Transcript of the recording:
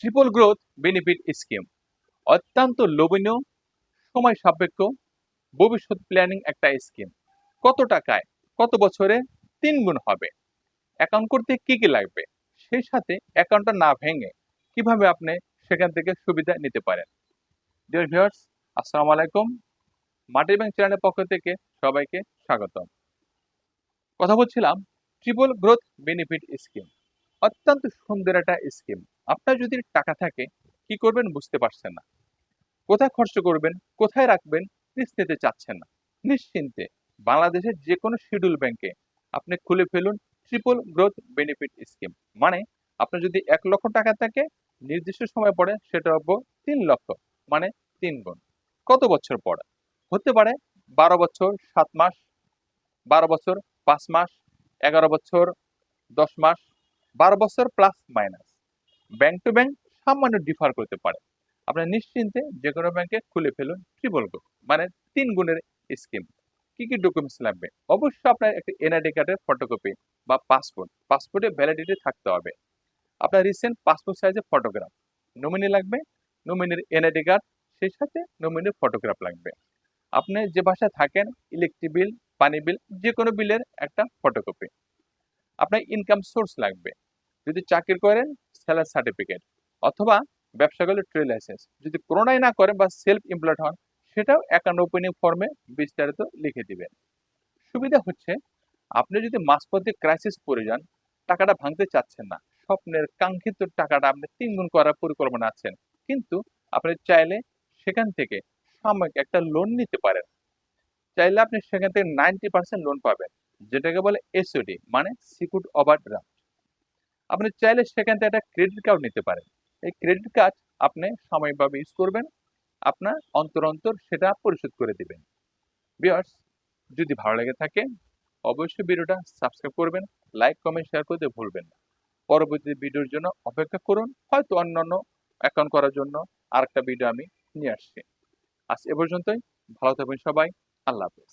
Triple growth benefit scheme অত্যন্ত লোভনীয়, সময় সাপেক্ষ, ভবিষ্যৎ প্ল্যানিং একটা স্কিম কত টাকায়, কত বছরে তিন গুণ হবে? অ্যাকাউন্ট করতে কি কি লাগবে? সেই সাথে অ্যাকাউন্টটা না ভেঙে কীভাবে আপনি সেখান থেকে সুবিধা নিতে পারেন? ডিয়ার ভিউয়ার্স আসসালামু আলাইকুম। মাটির ব্যাংক চ্যানেলের পক্ষ থেকে সবাইকে স্বাগতম। কথা বলছিলাম ট্রিপল গ্রোথ বেনিফিট স্কিম অত্যন্ত সুন্দর একটা স্কিম আপনার যদি টাকা থাকে, কি করবেন বুঝতে পারছেন না। কোথায় খরচ করবেন, কোথায় রাখবেন রিস্ক চাচ্ছেন না। নিশ্চিন্তে বাংলাদেশের যে কোনো শিডিউল ব্যাংকে আপনি খুলে ফেলুন ট্রিপল গ্রোথ বেনিফিট স্কিম মানে আপনার যদি এক লক্ষ টাকা থাকে, নির্দিষ্ট সময় পরে সেটা হব তিন লক্ষ মানে তিন গুণ। কত বছর পরে? হতে পারে বারো বছর, সাত মাস, বারো বছর, পাঁচ মাস, এগারো বছর, দশ মাস বারো বছর plus minus bank to bank সামান্য ডিফার করতে পারে। আপনার নিশ্চিন্তে যে কোনো ব্যাংকে খুলে ফেলুন ট্রিপল গ্রুপ মানে তিন গুণের স্কিম কি কি ডকুমেন্টস লাগবে? অবশ্যই আপনার একটা এনআইডি কার্ডের ফটোকপি বা পাসপোর্ট পাসপোর্টে ভ্যালিডিটি থাকতে হবে। আপনার রিসেন্ট পাসপোর্ট সাইজের ফটোগ্রাফ নমিনি লাগবে নমিনির এনআইডি কার্ড সেই সাথে নমিনির ফটোগ্রাফ লাগবে। আপনি যে বাসায় থাকেন ইলেকট্রিক বিল পানি বিল যে কোনো বিলের একটা ফটোকপি আপনার ইনকাম সোর্স লাগবে। যদি চাকরি করেন স্যালারি সার্টিফিকেট অথবা ব্যবসা করলে ট্রেড লাইসেন্স যদি কোনোটাই না করেন বা সেলফ এমপ্লয়েড হন, সেটাও অ্যাকাউন্ট ওপেনিং ফর্মে বিস্তারিত লিখে দিবেন। সুবিধা হচ্ছে, আপনি যদি মাঝপথে ক্রাইসিস পড়ে যান, টাকাটা ভাঙতে চাচ্ছেন না। স্বপ্নের কাঙ্ক্ষিত টাকাটা আপনি তিন গুণ করার পরিকল্পনা আছেন। কিন্তু আপনি চাইলে সেখান থেকে সাময়িক একটা লোন নিতে পারেন। চাইলে আপনি সেখান থেকে নাইনটি পার্সেন্ট লোন পাবেন, যেটাকে বলে এসওডি মানে সিকিউর ওভার ড্রাফট আপনি চাইলে সেখান থেকে একটা ক্রেডিট কার্ড নিতে পারেন। এই ক্রেডিট কার্ড আপনি সাময়িকভাবে ইউজ করবেন, আপনার অন্তর অন্তর সেটা পরিশোধ করে দিবেন। বিয়ার্স যদি ভালো লেগে থাকে, অবশ্যই ভিডিওটা সাবস্ক্রাইব করবেন লাইক কমেন্ট শেয়ার করতে ভুলবেন না। পরবর্তী ভিডিওর জন্য অপেক্ষা করুন, হয়তো অন্যান্য অ্যাকাউন্ট করার জন্য আরেকটা ভিডিও আমি নিয়ে আসছি। আজ এ পর্যন্তই, ভালো থাকবেন সবাই, আল্লাহ হাফেজ।